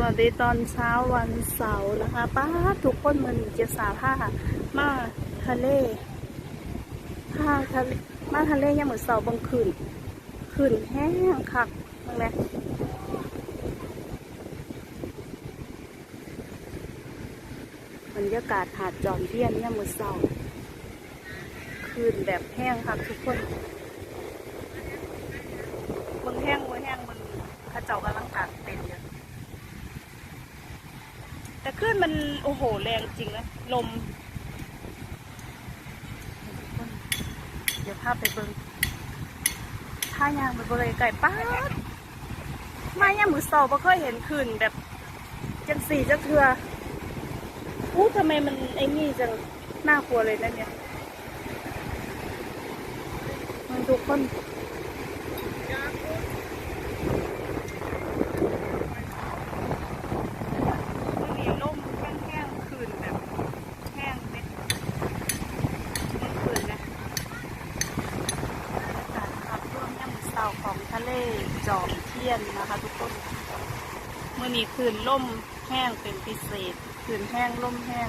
วัสดีตอนเช้าวันเสาร์นะคะป้าทุกคนมันจะสาผ้ามาทะเลผ้าทะเลมาทะเลยามมือนเสาบางคืนคืนแห้งคักบ้งไหมบรรยากาศหาดจอมเทียนยามมือเสาคืนแบบแห้งคักทุกคนมึงแห้งมึงแห้งมึงเข้าเจ้ากำลังกางเต็นอยู่ แต่คลื่นมันโอ้โหแรงจริงนะลม เดี๋ยวพาไปเบิงท่ายางไปบริเวณไก่ป้ามาย่างมือสอบบ่เคยเห็นคลื่นแบบจังสี่จังเทืออู้ทำไมมันไอ้นี่จังน่ากลัวเลยนะเนี่ย มันทุกคนมีลมแห้งๆคืนแบบแห้งเม็ดมันคืนนะบรรยากาศครับช่วงย่ำเสาของทะเลจอมเทีย นะคะทุกคนเมื่อนี้คืนล่มแห้งเป็นพิเศษ คืนแห้งล่มแห้ง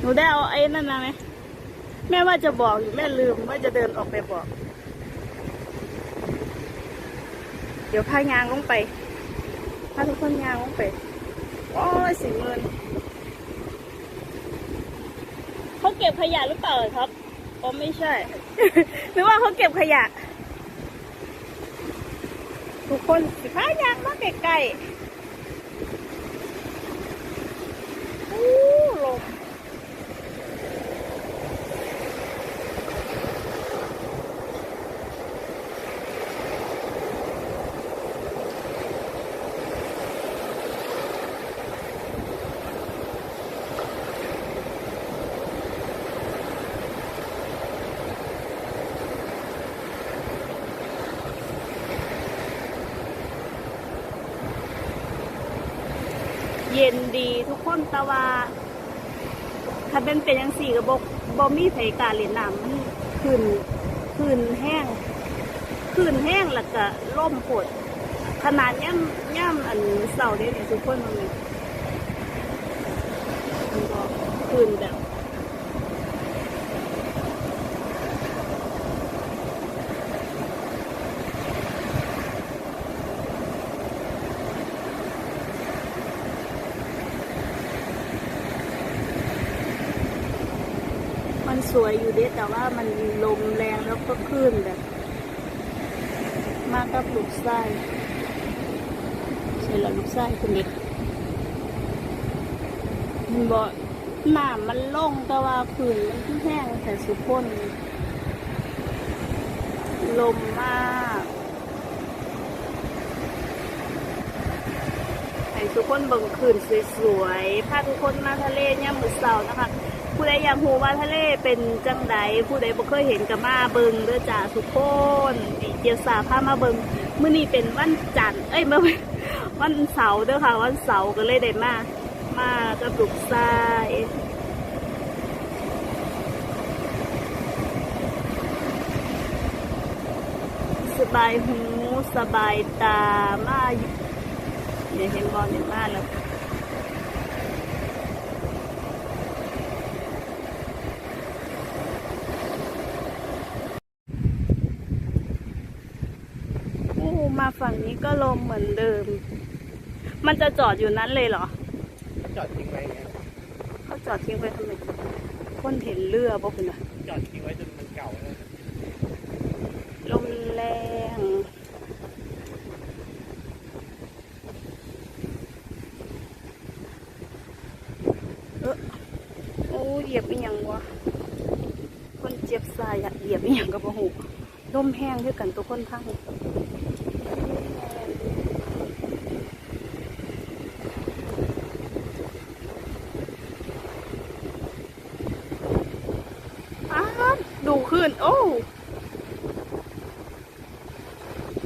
หนูได้เอาไอ้นั่นมาไหมแม่ว่าจะบอกอยู่แม่ลืมว่าจะเดินออกไปบอก เดี๋ยวพายางลงไปพาทุกคนยางลงไป โอ้ยสิเงินเขาเก็บขยะหรือเปล่าครับอ๋อไม่ใช่ หรือว่าเขาเก็บขยะ ทุกคนสิพายางมาใกล้ๆอู้ลม เย็นดีทุกคนแตะวาถ้าเป็นเป็นยังสี่กับบกบอมีไผกาเล่นน้ำมันคืนคืนแห้งคืนแห้งแล้วก็ล่มปดขนาดย่ำย่ำอันเสาเนี่ยทุกคนมันมันก็คืนแบบ สวยอยู่เด้แต่ว่ามันลมแรงแล้วก็คลื่นแบบ มากกับลูกไส้ใช่แล้วลูกไส้คุณเด็กมันบอกหน้ามันล่งแต่ว่าคืนมันที่แห้งแต่สุพนลมมากให้ทุกคนเบิ่งคืนสวยๆพาทุกคนมาทะเลเนี่ยมมือเสาร์นะคะ ผู้ใดอยากหูว่าทะเลเป็นจังใดผู้ใดบ่เคยเห็นกับมาเบิงเด้อจ้าทุกคนนี่เจียวสาพามาเบิงมื้อนี้เป็นวันจันทร์เอ้ยมื่อวันเสาร์เด้อค่ะ วันเสาร์ก็เลยได้มา มากับลูกชายสบายหูสบายตามาเนี่ยเห็นบอลเห็นมาแล้ว โอ้มาฝั่ง นี้ก็ลมเหมือนเดิม มันจะจอดอยู่นั้นเลยเหรอ จอดทิ้งไว้ไงเขาจอดทิ้งไปทำไมคนเห็นเรือบ่คุณอะจอดทิ้งไว้จนมันเก่าแล้วลมแรงเออโอ้เหยียบอีหยังวะคนเจ็บสายอะเหยียบอีหยังกับหูลมแห้งด้วยกันตัวคนทั้ง โอ้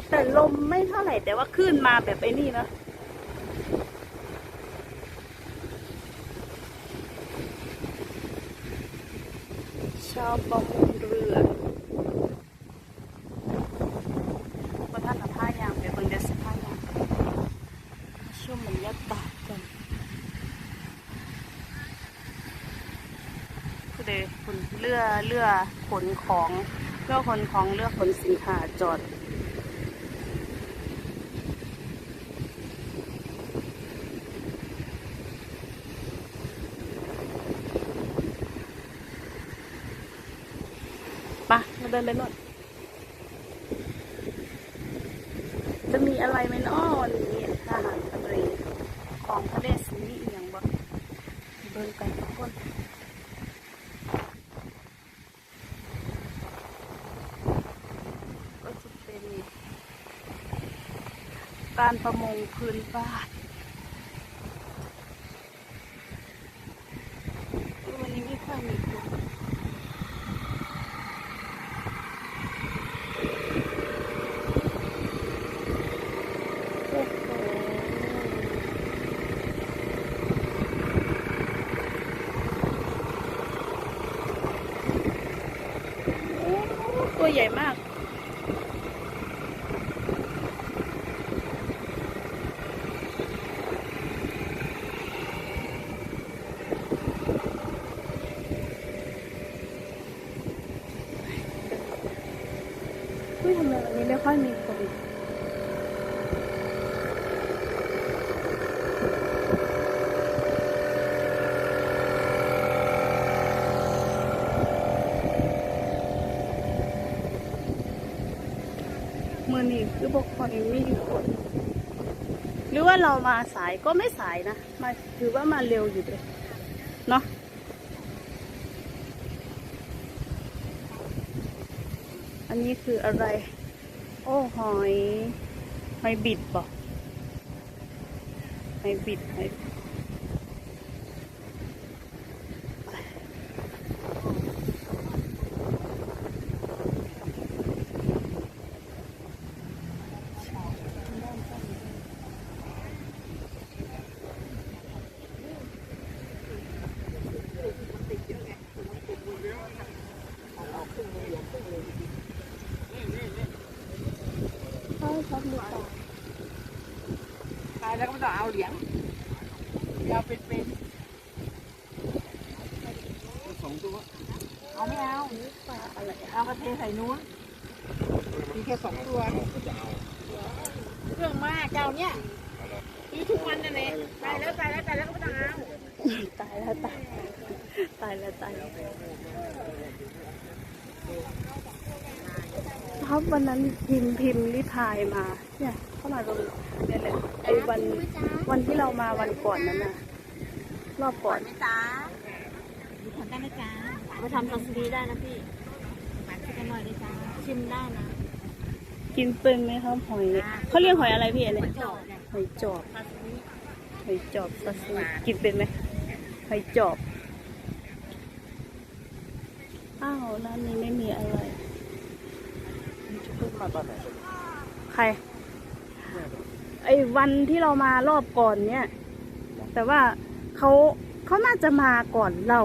แต่ลมไม่เท่าไหร่ แต่ว่าขึ้นมาแบบไอ้นี่นะชาวประมงเรือประท่านผ้ายางเดี๋ยวเบิ่งเดี๋ยวสผ้ายางช่วงมันยัดตากันคือเดคุณเลือเลือ ขนของเลือขนของเลือกขนสินค้าจอดปะเราเดินไปนู่นจะมีอะไรไหมเนาะวันนี้อาหารทะเลของทะเลสีนี้อหย่างบ่เดินไปทุกคนก็จะเป็น การประมงพื้นบ้านวันนี้ไม่ค่อยมีคนโอ้โหตัวใหญ่มาก เฮ้ยทำไมวันนี้ไม่ค่อยมีคน มือนี่คือบอกคอยมีคนหรือว่าเรามาสายก็ไม่สายนะมาถือว่ามาเร็วอยู่เลยเนาะอันนี้คืออะไร โอ้หอยหอยบิดบอกหอยบิดหอย ชอบดูต่อตายแล้วก็ไม่ต้องเอาเหรียญเอาเป็นเป็นสองตัว เอาไม่เอาเอากระเทใส่นู้นมีแค่สองตัวเรื่องมากเจ้าเนี่ยซื้อทุกวันนั่นเองตายแล้วตายแล้วตายแล้วก็ไม่ต้องเอาตายแล้วตายตายแล้วตาย ครับวันนั้นพิมพ์พิมพ์ริพายมา เนี่ยเข้ามาลงเนี่ยเนี่ยไอ้วันวันที่เรามาวันก่อนนั้นน่ะรอบก่อนไม่จ้าดูผลได้ไหมจ้ามาทำซาซิมิได้นะพี่หวานกันหน่อยได้จ้าชิมได้นะ กินเป็นไหมครับหอยเขาเรียกหอยอะไรพี่อันหเนี่อยยจอบเนี่ยหอยจอบซาซิมิหอยจอบซาซิมิกินเป็นไหมหอยจอบอ้าวร้านนี้ไม่มีอะไร เพิ่งมาตอนไหนใคร ไอ้วันที่เรามารอบก่อนเนี่ย แต่ว่าเขาเขาน่าจะมาก่อนเรา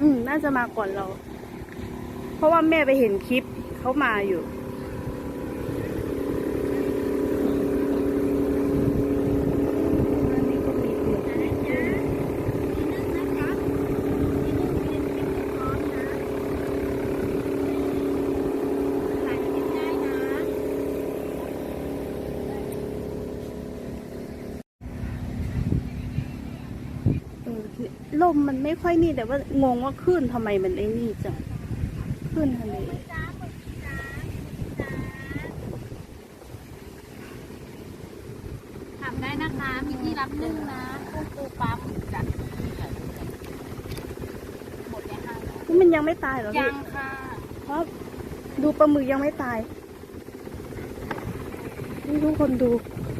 อืม น่าจะมาก่อนเรา เพราะว่าแม่ไปเห็นคลิปเขามาอยู่ อันนี้ก็มีเผือกเออ ลมมันไม่ค่อยนี่แต่ว่างงว่าคลื่นทำไมมันไอ้นี่จังคลื่นทะเลทำได้นะคะ มีที่รับนึ่งนะกุ้งปูปลาหมึกจัดหมดแล้วค่ะนี่มันยังไม่ตายเหรอยัพี่งค่ะเพราะดูปลาหมึกยังไม่ตายนี่ทุกคนดูนี่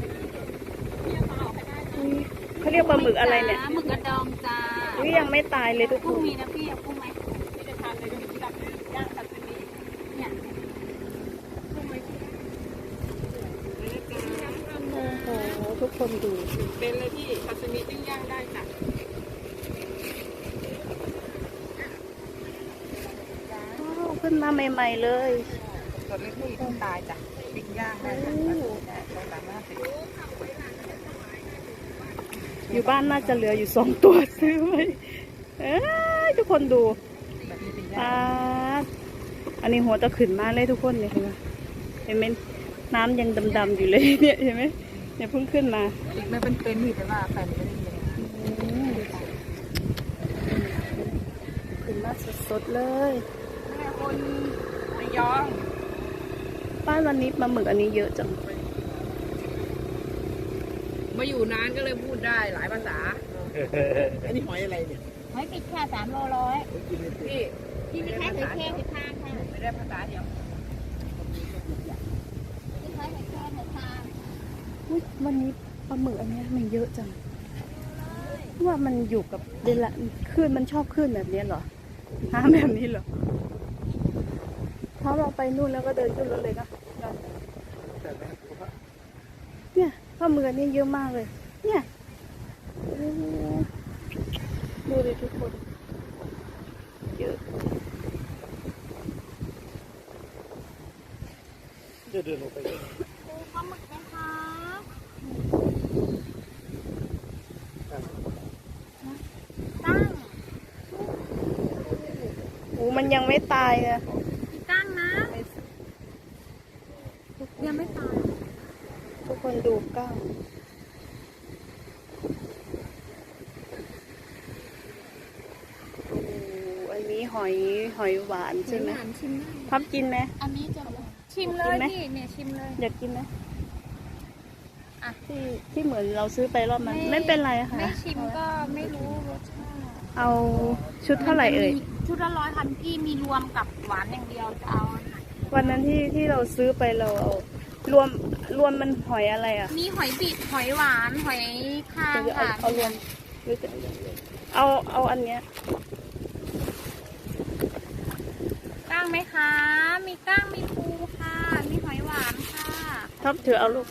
เขาเรียกปลาหมึกอะไรเนี่ยหมึกกระดองจ้านี่ยังไม่ตายเลยทุกคกุ้งนมีนะพี่เอากุ้งไหมพี่จะทานเลยก็มีที่รับย่างซาซิมิเนี่ยกุ้งไหมพี่โอ้โหทุกคนดูเป็นเลยพี่ซาซิมิปิ้งย่างได้จ้ะนมาใหม่ ๆ เลยตัวเล็กนี่ต้องตายจ้ะปิ้งย่างได้ค่ะได้ได้สามห้าสิบ อยู่บ้านน่าจะเหลืออยู่สองตัวซื้อไว้เอ้ยทุกคนดูแบบนี้ปิ้งปย่างาดอันนี้หัวตะขึ้นมาเลยทุกคนเนี่ยเห็นไหมเห็นไหมน้ำยังดำๆอยู่เลยเนี่ยเห็นไหมเนี่ยเพิ่งขึ้นมาปิ้งไม่เป็นเป็นนี่แต่ว่าแฟนไม่ได้ยินขึ้นมาสดๆเลยแม่คนระยองบ้านวันนี้ปลาหมึกอันนี้เยอะจัง มาอยู่นานก็เลยพูดได้หลายภาษา อันนี้หอยอะไรเนี่ยหอยปิดค่ะสามโลร้อยกินเลยพี่ที่มีแค่หอยแครงหอยทางค่ะไม่ได้ภาษาเดียวที่หอยหอยแครงหอยทางอุ๊ยวันนี้ปลาหมึกอันเนี้ยมันเยอะจังว่ามันอยู่กับเดลนคลื่นมันชอบคลื่นแบบเนี้ยเหรอน้ำแบบนี้เหรอพอเราไปนู่นแล้วก็เดินขึ้นรถเลยนะแต่แบบว่าเนี่ยปลาหมึกอันนี้เยอะมากเลย เนี่ยโอ้โหดูดิทุกคนเยอะจะเดินลงไปปูปลาหมึกนะคะตั้งโอ้มันยังไม่ตายอะ มีตั้งนะ ยังไม่ตาย ทุกคนดูกล้างโอ้อันนี้ หอยหอยหวานใช่ไหมหวานชิมได้พับกินไหมอันนี้จะชิมเลยกินไหมพี่เนี่ยชิมเลยอยากกินไหมอะที่ที่เหมือนเราซื้อไปรอบนั้นไม่เป็นไรค่ะไม่ชิมก็ไม่รู้รสชาติเอาชุดเท่าไหร่เอ่ยชุดละร้อยพันพี่มีรวมกับหวานอย่างเดียวจะเอาอันไหนวันนั้นที่ที่เราซื้อไปเราเอารวมรวมมันหอยอะไรอะ มีหอยบิดหอยหวานหอยคางเดี๋ยวเอาค่ะเอารวมหรือจะเอาเอาอันเนี้ยก้างไหมคะ มีก้างมีปูค่ะ มีหอยหวานค่ะท็อปถือเอาลูก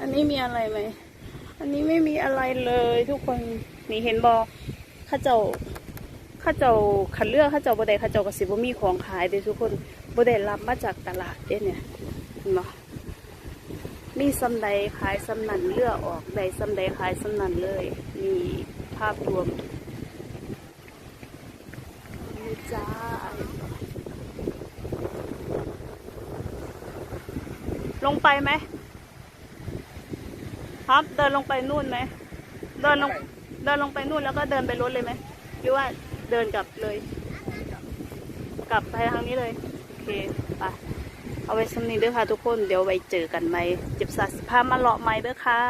อันนี้มีอะไรไหม อันนี้ไม่มีอะไรเลยทุกคน นี่เห็นบอข้าเจ้า ข้าเจ้าขันเลือกข้าเจ้าบ่ได้ข้าเจ้าก็สิบ่มีของขายเด้ทุกคนบ่ได้รับมาจากตลาดเด้เนี่ยเห็นบ่มีสำใดขายสำนันเลือกออกใดสำใดขายสำนันเลยมีภาพรวมนี่จ้าลงไปไหมครับเดินลงไปนู่นไหมเดินลงเดินลงไปนู่นแล้วก็เดินไปรถเลยไหมหรือว่า เดินกลับเลย กลับไปทางนี้เลย โอเคไปเอาไว้สำนีเด้อค่ะทุกคน เดี๋ยวไว้เจอกันไหม เจ็บสัตว์พามาเลาะไหมเด้อค่ะ